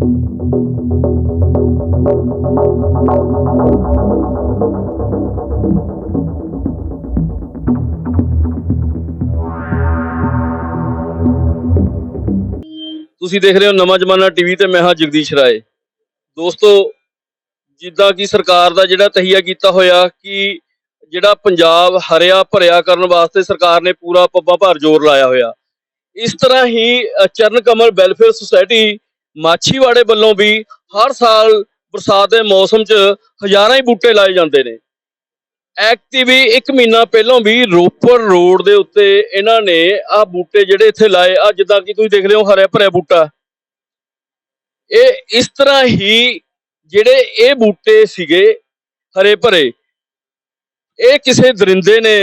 ਤੁਸੀਂ ਦੇਖ ਰਹੇ ਹੋ ਨਵਾਂ ਜ਼ਮਾਨਾ ਟੀਵੀ ਤੇ ਮੈਂ ਹਾਂ ਜਗਦੀਸ਼ ਰਾਏ। ਦੋਸਤੋ, ਜਿੱਦਾਂ ਕਿ ਸਰਕਾਰ ਦਾ ਜਿਹੜਾ ਤਹੀਆ ਕੀਤਾ ਹੋਇਆ ਕਿ ਜਿਹੜਾ ਪੰਜਾਬ ਹਰਿਆ ਭਰਿਆ ਕਰਨ ਵਾਸਤੇ ਸਰਕਾਰ ਨੇ ਪੂਰਾ ਪੱਬਾਂ ਭਰ ਜ਼ੋਰ ਲਾਇਆ ਹੋਇਆ। ਇਸ ਤਰ੍ਹਾਂ ਹੀ ਚਰਨ ਕਮਲ ਵੈਲਫੇਅਰ ਸੁਸਾਇਟੀ ਮਾਛੀਵਾੜੇ ਵੱਲੋਂ ਵੀ ਹਰ ਸਾਲ ਬਰਸਾਤ ਦੇ ਮੌਸਮ 'ਚ ਹਜ਼ਾਰਾਂ ਹੀ ਬੂਟੇ ਲਾਏ ਜਾਂਦੇ ਨੇ। ਐਕਟਿਵੀ ਇੱਕ ਮਹੀਨਾ ਪਹਿਲਾਂ ਵੀ ਰੋਪੜ ਰੋਡ ਦੇ ਉੱਤੇ ਇਹਨਾਂ ਨੇ ਆਹ ਬੂਟੇ ਜਿਹੜੇ ਇੱਥੇ ਲਾਏ ਆ ਜਿੱਦਾਂ ਕਿ ਤੁਸੀਂ ਦੇਖ ਰਹੇ ਹੋ ਹਰਿਆ ਭਰਿਆ ਬੂਟਾ। ਇਹ ਇਸ ਤਰ੍ਹਾਂ ਹੀ ਜਿਹੜੇ ਇਹ ਬੂਟੇ ਸੀਗੇ ਹਰੇ ਭਰੇ, ਇਹ ਕਿਸੇ ਦਰਿੰਦੇ ਨੇ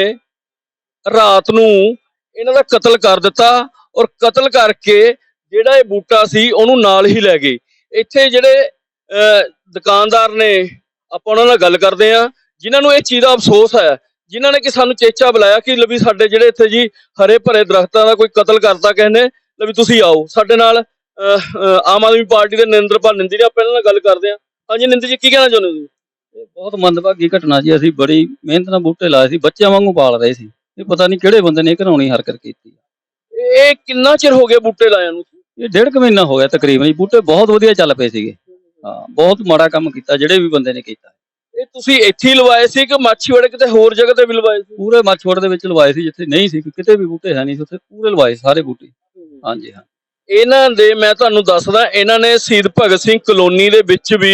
ਰਾਤ ਨੂੰ ਇਹਨਾਂ ਦਾ ਕਤਲ ਕਰ ਦਿੱਤਾ ਔਰ ਕਤਲ ਕਰਕੇ ਜਿਹੜਾ ਇਹ ਬੂਟਾ ਸੀ ਉਹਨੂੰ ਨਾਲ ਹੀ ਲੈ ਗਏ। ਇੱਥੇ ਜਿਹੜੇ ਦੁਕਾਨਦਾਰ ਨੇ ਆਪਾਂ ਉਹਨਾਂ ਨਾਲ ਗੱਲ ਕਰਦੇ ਆ ਜਿਨ੍ਹਾਂ ਨੂੰ ਇਹ ਚੀਜ਼ ਦਾ ਅਫਸੋਸ ਹੈ ਜਿਨ੍ਹਾਂ ਨੇ ਕਿ ਸਾਨੂੰ ਚੇਚਾ ਬੁਲਾਇਆ ਕਿ ਲਵੀ ਸਾਡੇ ਜਿਹੜੇ ਇੱਥੇ ਜੀ ਹਰੇ ਭਰੇ ਦਰਖਤਾਂ ਦਾ ਕੋਈ ਕਤਲ ਕਰਤਾ ਨੇ ਲਵੀ ਤੁਸੀਂ ਆਓ। ਸਾਡੇ ਨਾਲ ਆਮ ਆਦਮੀ ਪਾਰਟੀ ਦੇ ਨਰਿੰਦਰਪਾਲ ਨਿੰਦੀ ਨੇ ਆਪਾਂ ਇਹਨਾਂ ਨਾਲ ਗੱਲ ਕਰਦੇ ਆ ਹਾਂਜੀ ਨਿੰਦੀ ਜੀ ਕੀ ਕਹਿਣਾ ਚਾਹੁੰਦੇ ਹੋ ਤੁਸੀਂ? ਇਹ ਬਹੁਤ ਮੰਦਭਾਗੀ ਘਟਨਾ ਜੀ ਅਸੀਂ ਬੜੀ ਮਿਹਨਤ ਨਾਲ ਬੂਟੇ ਲਾਏ ਸੀ ਬੱਚਿਆਂ ਵਾਂਗੂ ਪਾਲ ਰਹੇ ਸੀ। ਇਹ ਪਤਾ ਨਹੀਂ ਕਿਹੜੇ ਬੰਦੇ ਨੇ ਘਰਾਉਣੀ ਹਰਕਤ ਕੀਤੀ। ਇਹ ਕਿੰਨਾ ਚਿਰ ਹੋ ਗਿਆ ਬੂਟੇ ਲਾਇਆਂ ਨੂੰ? ਇਹ ਡੇਢ ਕੁ ਮਹੀਨਾ ਹੋ ਗਿਆ ਤਕਰੀਬਨ ਜੀ ਬੂਟੇ ਬਹੁਤ ਵਧੀਆ ਚੱਲ ਪਏ ਸੀਗੇ। ਹਾਂ ਬਹੁਤ ਮਾੜਾ ਕੰਮ ਕੀਤਾ ਜਿਹੜੇ ਵੀ ਬੰਦੇ ਨੇ ਕੀਤਾ। ਇਹ ਤੁਸੀਂ ਇੱਥੇ ਹੀ ਲਵਾਏ ਸੀ ਕਿ ਮਾਛੀਵਾੜੇ ਕਿਤੇ ਹੋਰ ਜਗ੍ਹਾ ਤੇ ਵੀ ਲਵਾਏ ਸੀ? ਪੂਰੇ ਮੱਛਵੜ ਦੇ ਵਿੱਚ ਲਵਾਏ ਸੀ ਜਿੱਥੇ ਨਹੀਂ ਸੀ ਕਿਤੇ ਵੀ ਬੂਟੇ ਹੈ ਨਹੀਂ ਸੀ ਉੱਥੇ ਪੂਰੇ ਲਵਾਏ ਸਾਰੇ ਬੂਟੇ। ਹਾਂਜੀ ਹਾਂ। ਇਹਨਾਂ ਦੇ ਮੈਂ ਤੁਹਾਨੂੰ ਦੱਸਦਾ ਇਹਨਾਂ ਨੇ ਸ਼ਹੀਦ ਭਗਤ ਸਿੰਘ ਕਲੋਨੀ ਦੇ ਵਿੱਚ ਵੀ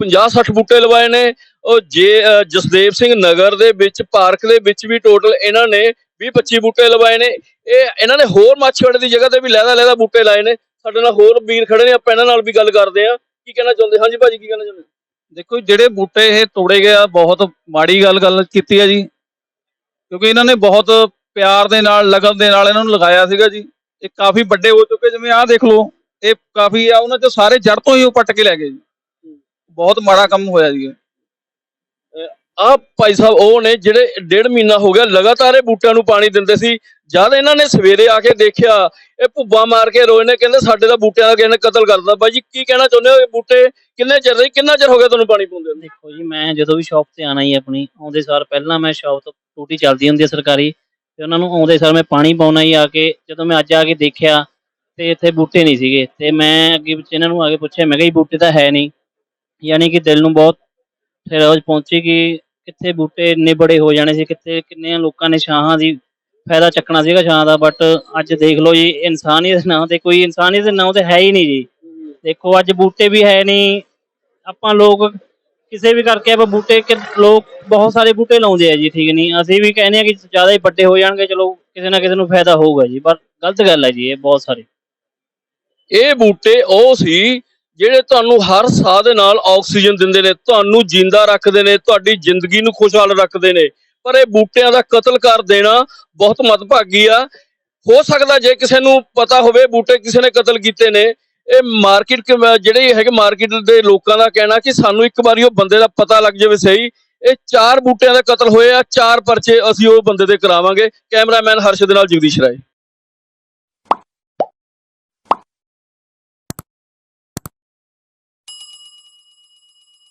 50 60 ਬੂਟੇ ਲਵਾਏ ਨੇ। ਉਹ ਜੇ ਜਸਦੇਵ ਸਿੰਘ ਨਗਰ ਦੇ ਵਿੱਚ ਪਾਰਕ ਦੇ ਵਿੱਚ ਵੀ ਟੋਟਲ ਇਹਨਾਂ ਨੇ 20 25 ਬੂਟੇ ਲਵਾਏ ਨੇ। ਇਹ ਇਹਨਾਂ ਨੇ ਹੋਰ ਮਾਛੀਵਾੜੇ ਦੀ ਜਗ੍ਹਾ ਤੇ ਵੀ ਲਹਿਦਾ ਲਹਿਦਾ ਬੂਟੇ ਲਾਏ ਨੇ। ਸਾਡੇ ਨਾਲ ਹੋਰ ਵੀਰ ਖੜੇ ਨੇ ਆਪਾਂ ਇਹਨਾਂ ਨਾਲ ਵੀ ਗੱਲ ਕਰਦੇ ਆ ਕੀ ਕਹਿਣਾ ਚਾਹੁੰਦੇ? ਹਾਂਜੀ ਭਾਜੀ ਕੀ ਕਹਿਣਾ ਚਾਹੁੰਦੇ? ਦੇਖੋ ਜਿਹੜੇ ਬੂਟੇ ਇਹ ਤੋੜੇ ਗਏ ਆ ਬਹੁਤ ਮਾੜੀ ਗੱਲ ਗੱਲ ਕੀਤੀ ਆ ਜੀ। ਕਿਉਂਕਿ ਇਹਨਾਂ ਨੇ ਬਹੁਤ ਪਿਆਰ ਦੇ ਨਾਲ ਲਗਨ ਦੇ ਨਾਲ ਇਹਨਾਂ ਨੂੰ ਲਗਾਇਆ ਸੀਗਾ ਜੀ। ਇਹ ਕਾਫੀ ਵੱਡੇ ਹੋ ਚੁੱਕੇ ਜਿਵੇਂ ਆਹ ਦੇਖ ਲਓ ਇਹ ਕਾਫੀ ਆ ਉਹਨਾਂ ਚੋਂ ਸਾਰੇ ਜੜ ਤੋਂ ਹੀ ਉਹ ਪੱਟ ਕੇ ਲੈ ਗਏ ਜੀ। ਬਹੁਤ ਮਾੜਾ ਕੰਮ ਹੋਇਆ ਜੀ। ਆ ਭਾਈ ਸਾਹਿਬ, ਉਹ ਨੇ ਜਿਹੜੇ ਡੇਢ ਮਹੀਨਾ ਹੋ ਗਿਆ ਲਗਾਤਾਰ ਇਹ ਬੂਟਿਆਂ ਨੂੰ ਪਾਣੀ ਦਿੰਦੇ ਸੀ। ਜਦ ਇਹਨਾਂ ਨੇ ਸਵੇਰੇ ਆ ਕੇ ਦੇਖਿਆ, ਇਹ ਭੁੱਬਾ ਮਾਰ ਕੇ ਰੋਏ ਨੇ, ਕਹਿੰਦੇ ਸਾਡੇ ਦਾ ਬੂਟਿਆਂ ਦਾ ਕਿਸੇ ਨੇ ਕਤਲ ਕਰਦਾ ਬਾਈ ਜੀ, ਕੀ ਕਹਿਣਾ ਚਾਹੁੰਦੇ ਹੋ ਇਹ ਬੂਟੇ? ਕਿੰਨੇ ਚਿਰ ਦੇ ਕਿੰਨਾ ਚਿਰ ਹੋ ਗਿਆ ਤੁਹਾਨੂੰ ਪਾਣੀ ਪਾਉਂਦੇ ਨੂੰ? ਦੇਖੋ ਜੀ, ਮੈਂ ਜਦੋਂ ਵੀ ਸ਼ਾਪ ਤੇ ਆਣਾ ਹੀ ਆਪਣੀ, ਆਉਂਦੇ ਸਾਰ ਪਹਿਲਾਂ ਮੈਂ ਸ਼ਾਪ ਤੋਂ ਟੂਟੀ ਚੱਲਦੀ ਹੁੰਦੀ ਹੈ ਸਰਕਾਰੀ, ਤੇ ਉਹਨਾਂ ਨੂੰ ਆਉਂਦੇ ਸਾਰ ਮੈਂ ਪਾਣੀ ਪਾਉਣਾ ਹੀ ਆ ਕੇ, ਜਦੋਂ ਮੈਂ ਅੱਜ ਆ ਕੇ ਦੇਖਿਆ, ਤੇ ਇੱਥੇ ਬੂਟੇ ਨਹੀਂ ਸੀਗੇ। ਤੇ ਮੈਂ ਅੱਗੇ ਵਿੱਚ ਇਹਨਾਂ ਨੂੰ ਆ ਕੇ ਪੁੱਛਿਆ, ਮੈਂ ਕਿਹਾ ਇਹ ਬੂਟੇ ਤਾਂ ਹੈ ਨਹੀਂ। ਯਾਨੀ ਕਿ ਦਿਲ ਨੂੰ ਬਹੁਤ ਠਹਿਰਾਜ ਪਹੁੰਚੀ ਕਿ ਕਿੱਥੇ ਬੂਟੇ ਇੰਨੇ ਬੜੇ ਹੋ ਜਾਣੇ ਸੀ, ਕਿੱਥੇ ਕਿੰਨੇ ਲੋਕਾਂ ਨੇ ਛਾਹਾਂ ਦੀ ਫਾਇਦਾ ਚੱਕਣਾ ਸੀਗਾ ਛਾਂ ਦਾ ਬਟ ਅੱਜ ਦੇਖ ਲਓ ਜੀ ਇਨਸਾਨੀਅਤ ਦੇ ਨਾਂ ਤੇ, ਕੋਈ ਇਨਸਾਨੀਅਤ ਦੇ ਨਾਂ ਤੇ ਹੈ ਹੀ ਨਹੀਂ ਜੀ। ਦੇਖੋ, ਅੱਜ ਬੂਟੇ ਵੀ ਹੈ ਨਹੀਂ, ਆਪਾਂ ਲੋਕ ਕਿਸੇ ਵੀ ਕਰਕੇ ਆਪਾਂ ਬੂਟੇ ਕਿ- ਲੋਕ ਬਹੁਤ ਸਾਰੇ ਬੂਟੇ ਲਾਉਂਦੇ ਆ ਜੀ, ਠੀਕ ਨਹੀਂ? ਅਸੀਂ ਵੀ ਕਹਿੰਦੇ ਆ ਕਿ ਜ਼ਿਆਦਾ ਹੀ ਵੱਡੇ ਹੋ ਜਾਣਗੇ, ਚਲੋ ਕਿਸੇ ਨਾ ਕਿਸੇ ਨੂੰ ਫਾਇਦਾ ਹੋਊਗਾ ਜੀ, ਪਰ ਗਲਤ ਗੱਲ ਹੈ ਜੀ, ਇਹ ਬਹੁਤ ਸਾਰੇ। ਇਹ ਬੂਟੇ ਉਹ ਸੀ ਜਿਹੜੇ ਤੁਹਾਨੂੰ ਹਰ ਸਾਹ ਦੇ ਨਾਲ ਆਕਸੀਜਨ ਦਿੰਦੇ ਨੇ, ਤੁਹਾਨੂੰ ਜਿੰਦਾ ਰੱਖਦੇ ਨੇ, ਤੁਹਾਡੀ ਜ਼ਿੰਦਗੀ ਨੂੰ ਖੁਸ਼ਹਾਲ ਰੱਖਦੇ ਨੇ, ਪਰ ਇਹ ਬੂਟਿਆਂ ਦਾ ਕਤਲ ਕਰ ਦੇਣਾ ਬਹੁਤ ਮਦਭਾਗੀ ਆ। ਹੋ ਸਕਦਾ ਜੇ ਕਿਸੇ ਨੂੰ ਪਤਾ ਹੋਵੇ ਬੂਟੇ ਕਿਸੇ ਨੇ ਕਤਲ ਕੀਤੇ ਨੇ, ਇਹ ਮਾਰਕੀਟ ਜਿਹੜੇ ਹੈਗੇ ਮਾਰਕੀਟ ਦੇ ਲੋਕਾਂ ਦਾ ਕਹਿਣਾ ਕਿ ਸਾਨੂੰ ਇੱਕ ਵਾਰੀ ਉਹ ਬੰਦੇ ਦਾ ਪਤਾ ਲੱਗ ਜਾਵੇ ਸਹੀ। ਇਹ ਚਾਰ ਬੂਟਿਆਂ ਦਾ ਕਤਲ ਹੋਏ ਆ ਚਾਰ ਪਰਚੇ ਅਸੀਂ ਉਹ ਬੰਦੇ ਦੇ ਕਰਾਵਾਂਗੇ। ਕੈਮਰਾਮੈਨ ਹਰਸ਼ ਦੇ ਨਾਲ ਜਗਦੀਸ਼ ਰਾਏ।